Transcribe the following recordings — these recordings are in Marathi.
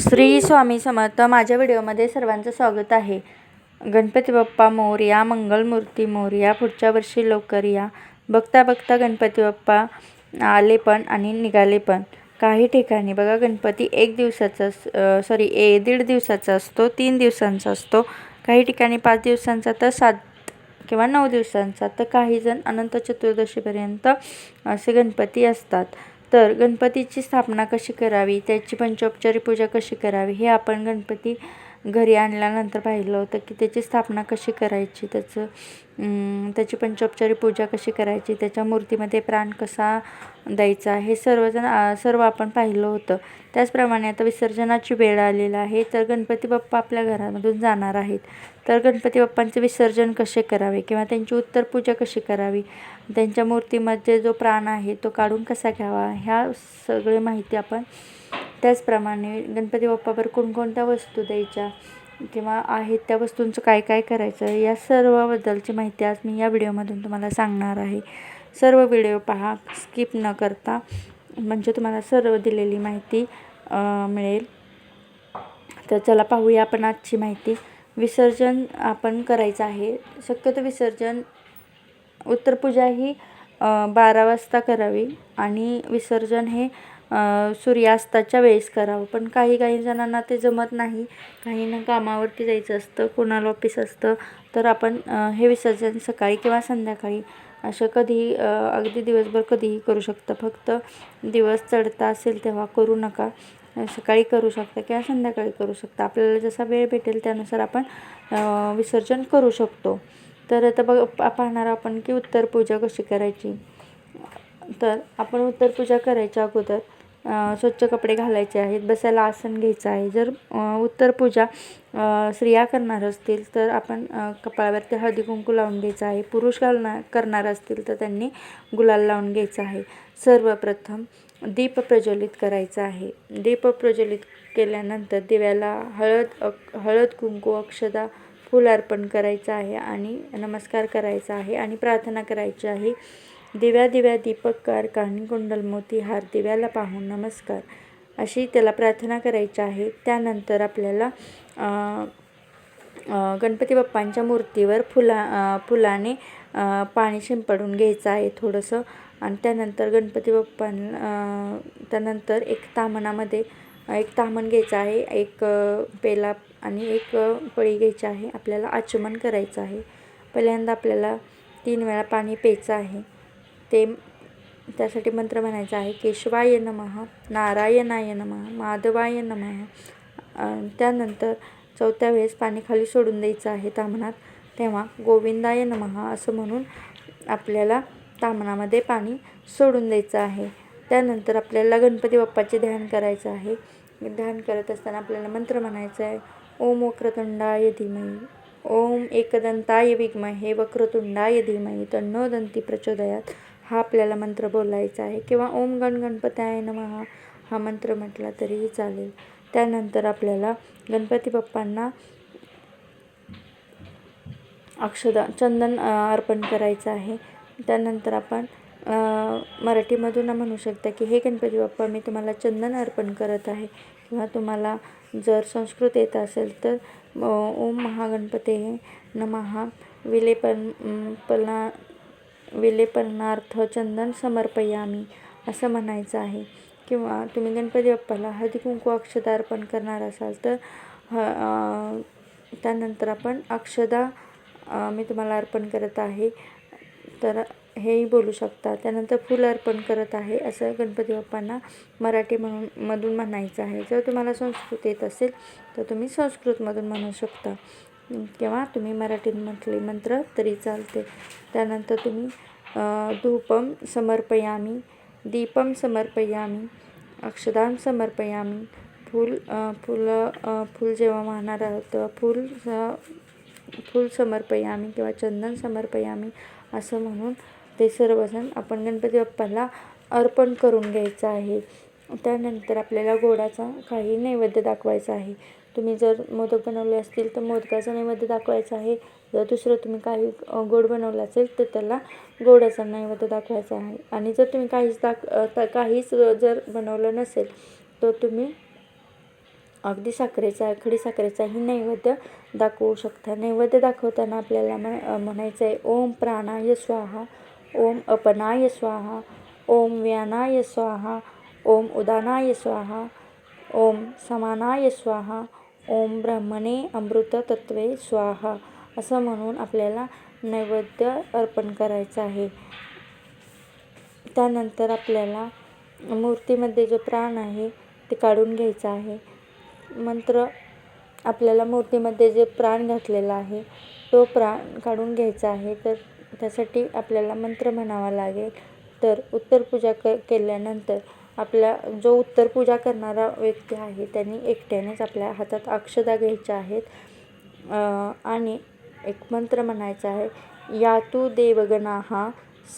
श्री स्वामी समर्थ माझ्या व्हिडिओमध्ये सर्वांचं स्वागत आहे. गणपती बाप्पा मोरया मंगलमूर्ती मोरया पुढच्या वर्षी लवकर या. बघता बघता गणपती बाप्पा आले पण आणि निघाले पण. काही ठिकाणी बघा गणपती एक दिवसाचा सॉरी ए दीड दिवसाचा असतो तीन दिवसांचा असतो. काही ठिकाणी पाच दिवसांचा तर सात किंवा नऊ दिवसांचा. तर काही जण अनंत चतुर्दशीपर्यंत असे गणपती असतात. तर गणपतीची स्थापना कशी करावी? त्याची पंचोपचारी पूजा कशी करावी? हे आपण गणपती घरी आणल्यानंतर पाहिलं होतं की त्याची स्थापना कशी करायची त्याचं त्याची पंचोपचारी पूजा कशी करायची त्याच्या मूर्तीमध्ये प्राण कसा द्यायचा हे सर्वजण सर्व आपण पाहिलं होतं. त्याचप्रमाणे आता विसर्जनाची वेळ आलेला आहे तर गणपती बाप्पा आपल्या घरामधून जाणार आहेत. तर गणपती बाप्पांचे विसर्जन कसे करावे किंवा त्यांची उत्तर पूजा कशी करावी त्यांच्या मूर्तीमध्ये जो प्राण आहे तो काढून कसा घ्यावा ह्या सगळी माहिती आपण त्याचप्रमाणे गणपती बाप्पावर कोणकोणत्या वस्तू द्यायच्या किंवा आहेत त्या वस्तूंचं काय काय करायचं या सर्वबद्दलची माहिती आज मी या व्हिडिओमधून तुम्हाला सांगणार आहे. सर्व व्हिडिओ पहा स्किप न करता म्हणजे तुम्हाला सर्व दिलेली माहिती मिळेल. तर चला पाहूया आपण आजची माहिती. विसर्जन आपण करायचं आहे. शक्यतो विसर्जन उत्तरपूजा ही बारा वाजता करावी आणि विसर्जन हे सूर्यास्ताच्या वेळेस करावं. पण काही काही जणांना ते जमत नाही. काहींना कामावरती जायचं असतं कोणाला ऑफिस असतं तर आपण हे विसर्जन सकाळी किंवा संध्याकाळी असं कधीही अगदी दिवसभर कधीही करू शकतं. फक्त दिवस चढता असेल तेव्हा करू नका. सकाळी करू शकता किंवा संध्याकाळी करू शकता. आपल्याला जसा वेळ भेटेल त्यानुसार आपण विसर्जन करू शकतो. तर आता बघ पाहणार आपण की उत्तर पूजा कशी करायची? तर आपण उत्तर पूजा करायच्या अगोदर स्वच्छ कपडे घालायचे आहेत बसायला आसन घ्यायचं आहे. जर उत्तर पूजा स्त्रिया करणार असतील तर आपण कपाळावरती हळदी कुंकू लावून घ्यायचं आहे. पुरुष घालणार करणार असतील तर त्यांनी गुलाल लावून घ्यायचं आहे. सर्वप्रथम दीप प्रज्वलित करायचं आहे. दीप प्रज्वलित केल्यानंतर दिव्याला हळद अक हळद कुंकू अक्षदा फूल अर्पण करायचं आहे आणि नमस्कार करायचा आहे आणि प्रार्थना करायची आहे. दिव्या दिव्या दीपक कार काहनी कुंडल दिव्याला पाहून नमस्कार. अशी त्याला प्रार्थना करायची आहे. त्यानंतर आपल्याला गणपती बाप्पांच्या मूर्तीवर फुला फुलाने पाणी शिंपडून घ्यायचं आहे थोडंसं. आणि त्यानंतर गणपती बाप्पां त्यानंतर एक तामणामध्ये एक तामण घ्यायचं आहे एक पेला आणि एक पळी घ्यायची आहे. आपल्याला आचमन करायचं आहे. पहिल्यांदा आपल्याला तीन वेळा पाणी प्यायचं आहे. ते त्यासाठी मंत्र म्हणायचा आहे केशवाय नमः नारायणाय नमः माधवाय नमः. त्यानंतर चौथ्या वेळेस पाणी खाली सोडून द्यायचं आहे तामणात. तेव्हा गोविंदाय नमः असं म्हणून आपल्याला तामणामध्ये पाणी सोडून द्यायचं आहे. त्यानंतर आपल्याला गणपती बाप्पाचे ध्यान करायचं आहे. ध्यान करत असताना आपल्याला मंत्र म्हणायचा आहे ओम वक्रतुंडाय धीमही ओम एकदंताय विग्महे वक्रतुंडाय धीमही तन्नो दंती प्रचोदयात. हा आपल्याला मंत्र बोलायचा आहे. किंवा ओम गण गणपताय नमः हा मंत्र म्हटला तरीही चालेल. त्यानंतर आपल्याला गणपती बाप्पांना अक्षदा चंदन अर्पण करायचं आहे. त्यानंतर आपण मराठीमधून म्हणू शकता की हे गणपती बाप्पा मी तुम्हाला चंदन अर्पण करत आहे. किंवा तुम्हाला जर संस्कृत येत असेल तर ओम महागणपते नमहा विलेपन पला विलेपनार्थ चंदन समर्पयामी असं म्हणायचं आहे. किंवा तुम्ही गणपती बाप्पाला हळदी कुंकू अक्षदा अर्पण करणार असाल तर ह त्यानंतर आपण अक्षदा मी तुम्हाला अर्पण करत आहे. तर हेही बोलू शकता. त्यानंतर फुल अर्पण करत आहे असं गणपती बाप्पांना मराठी म्हणून मधून म्हणायचं आहे. जर तुम्हाला संस्कृत येत असेल तर तुम्ही संस्कृतमधून म्हणू शकता. किंवा तुम्ही मराठीत म्हटले मंत्र तरी चालते. त्यानंतर तुम्ही धूपम समर्पयामी दीपम समर्पयामी अक्षदान समर्पयामी फूल फुलं फूल जेव्हा वाहणार आहोत तेव्हा फूल फूल समर्पयामी किंवा चंदन समर्पयामी असं म्हणून ते सर्वजण आपण गणपती बाप्पाला अर्पण करून घ्यायचं आहे. त्यानंतर आपल्याला गोडाचा काही नैवेद्य दाखवायचा आहे. तुम्ही जर मोदक बनवले असतील तर मोदकाचा नैवेद्य दाखवायचा आहे. जर दुसरं तुम्ही काही गोड बनवलं असेल तर त्याला गोडाचा नैवेद्य दाखवायचा आहे. आणि जर तुम्ही काहीच दाख काहीच जर बनवलं नसेल तर तुम्ही अगदी साखरेचा खडी साखरेचाही नैवेद्य दाखवू शकता. नैवेद्य दाखवताना आपल्याला म्हण म्हणायचं आहे ओम प्राणाय स्वाहा ओम अपनाय स्वाहा ओम व्यानाय स्वाहा ओम उदानाय स्वाहा ओम समानाय स्वाहा ओम ब्रह्मणे अमृत तत्वे स्वाहा असं म्हणून आपल्याला नैवेद्य अर्पण करायचं आहे. त्यानंतर आपल्याला मूर्तीमध्ये जो प्राण आहे ते काढून घ्यायचं आहे. मंत्र आपल्याला मूर्तीमध्ये जे प्राण घातलेला आहे तो प्राण काढून घ्यायचा आहे. तर त्यासाठी आपल्याला मंत्र म्हणावा लागेल. तर उत्तर पूजा क केल्यानंतर आपल्या जो उत्तर पूजा करणारा व्यक्ती आहे त्यांनी एकट्यानेच आपल्या हातात अक्षदा घ्यायच्या आहेत. आणि एक मंत्र म्हणायचा आहे यातू देवगणाहा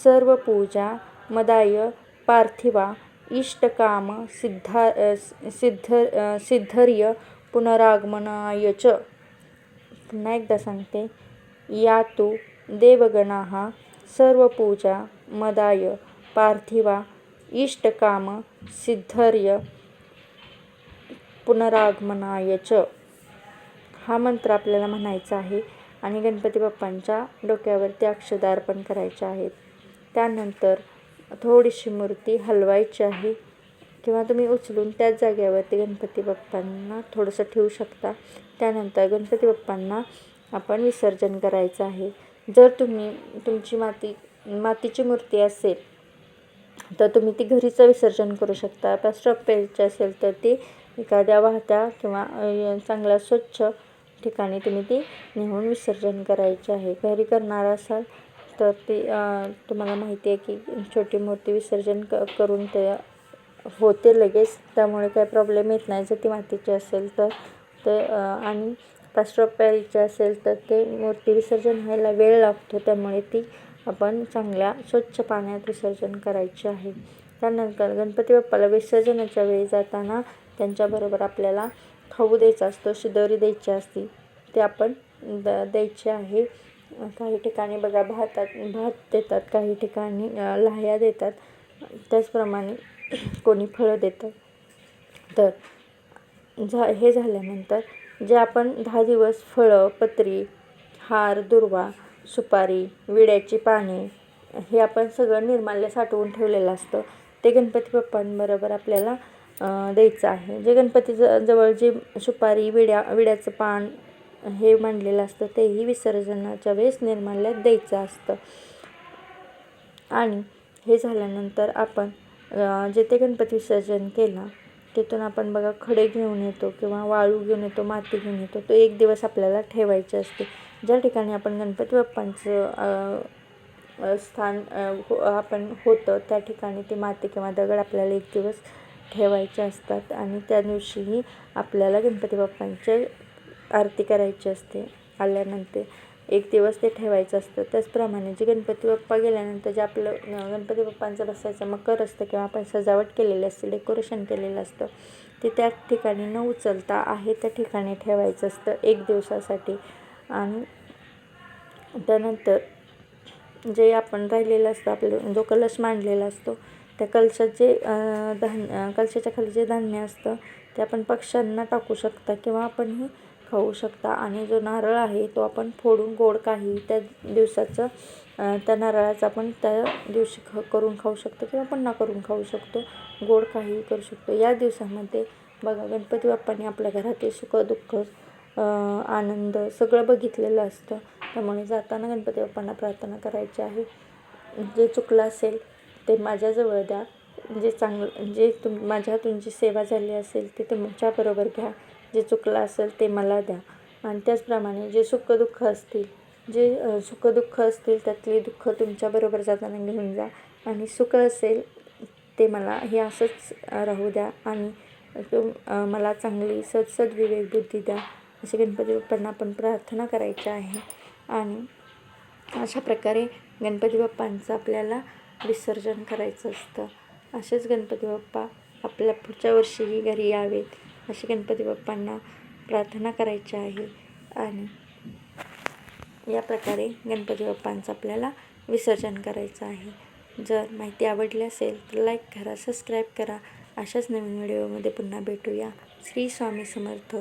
सर्व पूजा मदाय पार्थिवा इष्टकाम सिद्धा सिद्ध सिद्धर्य पुनरागमनाय च. पुन्हा एकदा सांगते यातू देवगणाहा सर्व पूजा मदाय पार्थिवा इष्टकाम सिद्धर्य पुनरागमनाय च. हा मंत्र आपल्याला म्हणायचा आहे आणि गणपती बाप्पांच्या डोक्यावरती अक्षदा अर्पण करायच्या आहेत. त्यानंतर थोडीशी मूर्ती हलवायची आहे किंवा तुम्ही उचलून त्याच जागेवरती गणपती बाप्पांना थोडंसं ठेवू शकता. त्यानंतर गणपती बाप्पांना आपण विसर्जन करायचं आहे. जर तुम्ही तुमची माती मातीची मूर्ती असेल तर तुम्ही ती घरीचं विसर्जन करू शकता. प्लास्टर ऑफ पेरची असेल तर ती एखाद्या वाहत्या किंवा चांगल्या स्वच्छ ठिकाणी तुम्ही ती नेऊन विसर्जन करायची आहे. घरी करणार असाल तर ती तुम्हाला माहिती आहे की छोटी मूर्ती विसर्जन क करून ते होते लगेच. त्यामुळे काही प्रॉब्लेम येत नाही. जर ती मातीची असेल तर ते आणि प्लास्टर ऑफ असेल तर ते मूर्ती विसर्जन व्हायला वेळ लागतो. त्यामुळे ती आपण चांगल्या स्वच्छ पाण्यात विसर्जन करायचे आहे. त्यानंतर गणपती बाप्पाला विसर्जनाच्या वेळी जाताना त्यांच्याबरोबर आपल्याला खाऊ द्यायचा असतो शिदोरी द्यायची असती ते आपण द द्यायचे आहे. काही ठिकाणी बघा भातात भात देतात काही ठिकाणी लाह्या देतात. त्याचप्रमाणे कोणी फळं देतं. तर झा हे झाल्यानंतर जे आपण दहा दिवस फळं पत्री हार दुर्वा सुपारी विड्याची पाने हे आपण सगळं निर्माल्य साठवून ठेवलेलं असतं. ते गणपती बाप्पांबरोबर आपल्याला द्यायचं आहे. जे गणपती ज जवळ जे सुपारी विड्या विड्याचं पान हे मांडलेलं असतं तेही विसर्जनाच्या वेळेस निर्माल्यात द्यायचं असतं. आणि हे झाल्यानंतर आपण जेथे गणपती विसर्जन केला तिथून आपण बघा खडे घेऊन येतो किंवा वाळू घेऊन येतो माती घेऊन येतो तो एक दिवस आपल्याला ठेवायचे असते. ज्या ठिकाणी आपण गणपती बाप्पांचं स्थान हो आपण होतं त्या ठिकाणी ती माती किंवा दगड आपल्याला एक दिवस ठेवायचे असतात आणि त्या दिवशीही आपल्याला गणपती बाप्पांचे आरती करायची असते. आल्यानंतर एक दिवस ते ठेवायचं असतं. त्याचप्रमाणे जे गणपती बाप्पा गेल्यानंतर जे आपलं गणपती बाप्पांचं बसायचं मकर असतं किंवा आपण सजावट केलेली असते डेकोरेशन केलेलं असतं ते त्या ठिकाणी न उचलता आहे त्या ठिकाणी ठेवायचं असतं एक दिवसासाठी. आणि त्यानंतर जे आपण राहिलेलं असतं आपलं जो कलश मांडलेला असतो त्या कलशात जे धान्य कलशाच्या खाली जे धान्य असतं ते आपण पक्ष्यांना टाकू शकता किंवा आपणही खाऊ शकता. आणि जो नारळ आहे तो आपण फोडून गोड काही त्या दिवसाचं त्या नारळाचं आपण त्या दिवशी ख करून खाऊ शकतो किंवा पुन्हा करून खाऊ शकतो गोड काही करू शकतो. या दिवसामध्ये बघा गणपती बाप्पांनी आपल्या घरातील सुख दुःख आनंद सगळं बघितलेलं असतं. त्यामुळे जाताना गणपती बाप्पांना प्रार्थना करायची आहे. जे चुकलं असेल ते माझ्याजवळ द्या. जे चांगलं जे तुम माझ्या तुमची सेवा झाली असेल ते तुमच्याबरोबर घ्या. जे चुकलं असेल ते मला द्या. आणि त्याचप्रमाणे जे सुखदुःख असतील जे सुखदुःख असतील त्यातली दुःख तुमच्याबरोबर जाताना घेऊन जा. आणि सुख असेल ते मला हे असंच राहू द्या. आणि तुम मला चांगली सदसद विवेक बुद्धी द्या. असे गणपती बाप्पांना आपण प्रार्थना करायची आहे. आणि अशा प्रकारे गणपती बाप्पांचं आपल्याला विसर्जन करायचं असतं. असेच गणपती बाप्पा आपल्या पुढच्या वर्षीही घरी यावेत. अशी गणपती बाप्पांना प्रार्थना करायची आहे. आणि या प्रकारे गणपती बाप्पांचं आपल्याला विसर्जन करायचं आहे. जर माहिती आवडली असेल तर लाईक करा सबस्क्राईब करा. अशाच नवीन व्हिडिओमध्ये पुन्हा भेटूया. श्री स्वामी समर्थ.